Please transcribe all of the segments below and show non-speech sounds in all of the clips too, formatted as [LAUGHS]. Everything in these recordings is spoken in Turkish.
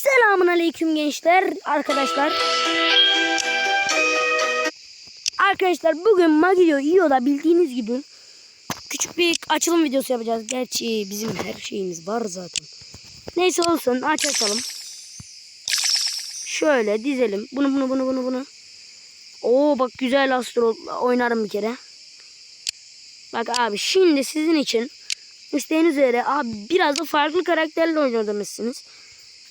Selamun aleyküm gençler, arkadaşlar. Arkadaşlar bugün Magilio IO'da bildiğiniz gibi küçük bir açılım videosu yapacağız. Gerçi bizim her şeyimiz var zaten. Neyse olsun aç açalım. Şöyle dizelim. Bunu bunu bunu bunu bunu. Oo bak güzel astro oynarım bir kere. Bak abi şimdi sizin için isteğiniz üzere abi biraz da farklı karakterle demişsiniz.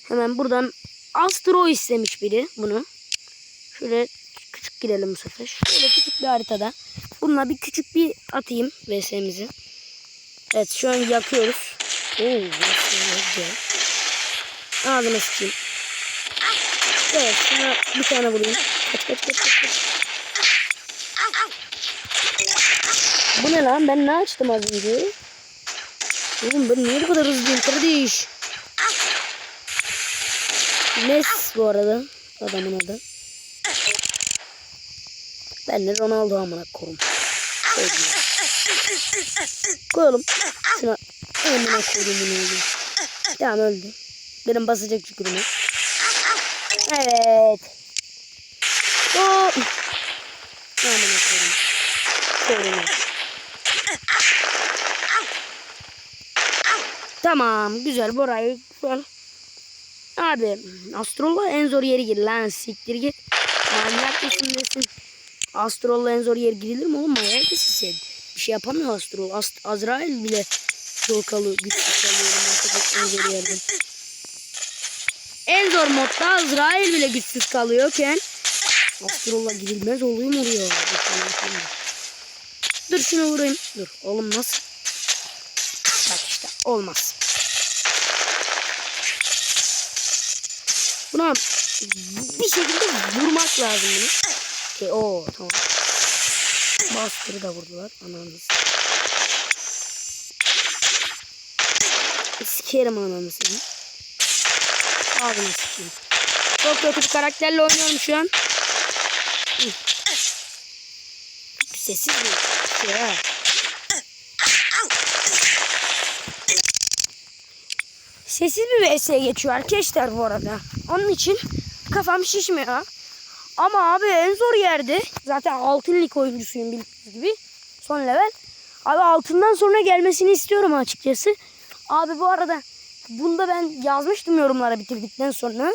Hemen buradan Astro istemiş biri bunu. Şöyle küçük girelim bu sefer. Şöyle küçük bir haritada. Bununla bir küçük bir atayım VS'mizi. Evet şu an yakıyoruz. Oo. Ağzına sıçayım. Evet şuna bir tane vurayım. Kaç kaç kaç kaç. kaç. Bu ne lan? Ben ne açtım az önce? Oğlum ben niye bu kadar hızlıyım kardeş? Mes bu arada adamın adı. Ben de Ronaldo amına korum. Koyalım. Şuna amına koydum bunu öldü. Tamam öldü. Benim basacak çukuruma. Evet. Hop. Amına koydum. Koydum. Tamam güzel burayı güzel. Abi Astrol'la en zor yeri gir lan siktir git. Manyak mısın desin. Astrol'la en zor yer girilir mi oğlum manyak mısın? Bir şey yapamıyor Astrol. Ast Azrail bile zor kalıyor. Güçsüz kalıyor. En zor yerde. En zor modda Azrail bile güçsüz kalıyorken Astrol'la girilmez oluyor mu oraya? Dur şunu vurayım. Dur oğlum nasıl? Bak işte olmaz. Buna bir şekilde vurmak lazım bunu. Şey, oo tamam. Bastırı da vurdular. Ananız. Sikerim ananı seni. Ağzına sikeyim. Çok kötü bir karakterle oynuyorum şu an. Sessiz bir şey. Sessiz bir VS'ye geçiyor arkadaşlar bu arada. Onun için kafam şişmiyor. Ama abi en zor yerde zaten altın lig oyuncusuyum bildiğiniz gibi. Son level. Abi altından sonra gelmesini istiyorum açıkçası. Abi bu arada bunda ben yazmıştım yorumlara bitirdikten sonra.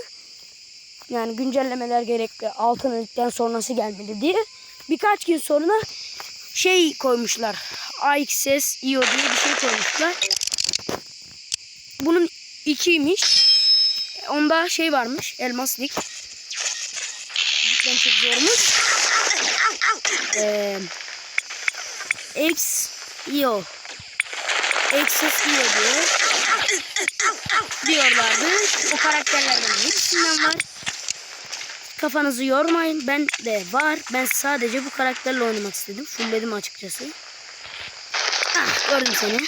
Yani güncellemeler gerekli altın ligden sonrası gelmedi diye. Birkaç gün sonra şey koymuşlar. AXS IO diye bir şey koymuşlar. Bunun ikiymiş. Onda şey varmış. Elmas lig. Cidden çok zormuş. Ee, X IO. Access IO diyor. Diyorlardı. O karakterlerden hepsinden var. Kafanızı yormayın. Ben de var. Ben sadece bu karakterle oynamak istedim. Fullledim açıkçası. Ah, gördüm seni.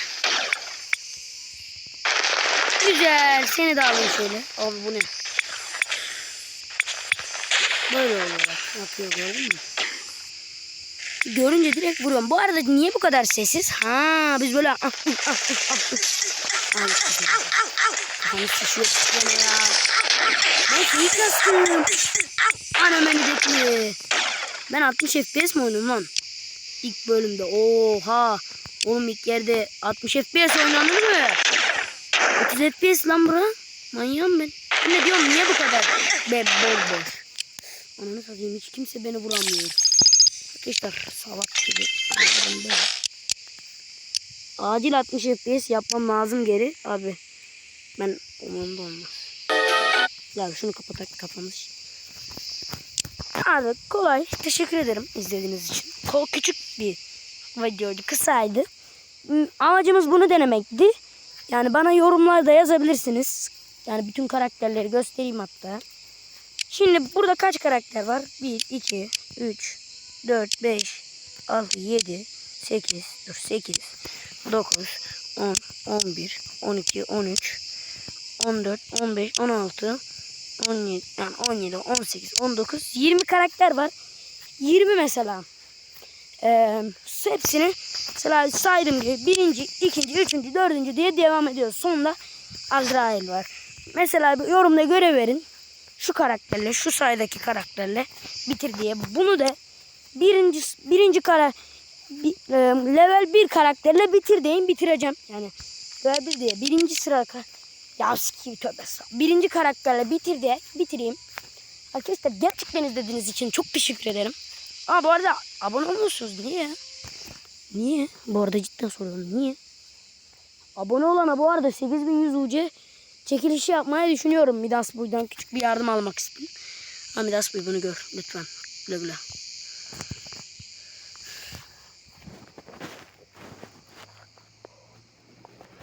Güzel. Seni de alayım şöyle. Abi bu ne? Böyle oluyor bak. Yapıyor gördün mü? Görünce direkt vuruyorum. Bu arada niye bu kadar sessiz? Ha biz böyle. [LAUGHS] Kafamı şişiyor bana ya. Ben şeyi kastım. Anam beni bekle. Ben 60 FPS mi oynuyorum lan? İlk bölümde. Oha. Oğlum ilk yerde 60 FPS oynanır mı? 30 FPS lan bura. Manyağım ben. Ne diyorum niye bu kadar? Be bol boş. Ananı satayım hiç kimse beni vuramıyor. Arkadaşlar salak gibi. Acil 60 FPS yapmam lazım geri. Abi ben umurumda olmaz. Ya şunu kapatak kafamız. Abi kolay. Teşekkür ederim izlediğiniz için. Kol küçük bir videoydu. Kısaydı. Amacımız bunu denemekti. Yani bana yorumlarda yazabilirsiniz. Yani bütün karakterleri göstereyim hatta. Şimdi burada kaç karakter var? 1, 2, 3, 4, 5, 6, 7, 8, dur 8, 9, 10, 11, 12, 13, 14, 15, 16, 17, yani 17, 18, 19, 20 karakter var. 20 mesela. Ee, hepsini mesela saydım gibi birinci, ikinci, üçüncü, dördüncü diye devam ediyor. Sonunda Azrail var. Mesela bir yorumda görev verin. Şu karakterle, şu saydaki karakterle bitir diye. Bunu da birinci birinci kara bi- e, level 1 karakterle bitir deyin bitireceğim. Yani level 1 diye birinci sıra ya sikiyim tövbe. Birinci karakterle bitir diye bitireyim. Arkadaşlar gerçekten izlediğiniz için çok teşekkür ederim. Aa bu arada abone olmuyorsunuz. Niye? Niye? Bu arada cidden soruyorum. Niye? Abone olana bu arada 8100 UC çekilişi yapmayı düşünüyorum. Midas Buy'dan küçük bir yardım almak istedim. Ha Midas Buy bunu gör lütfen. Güle güle.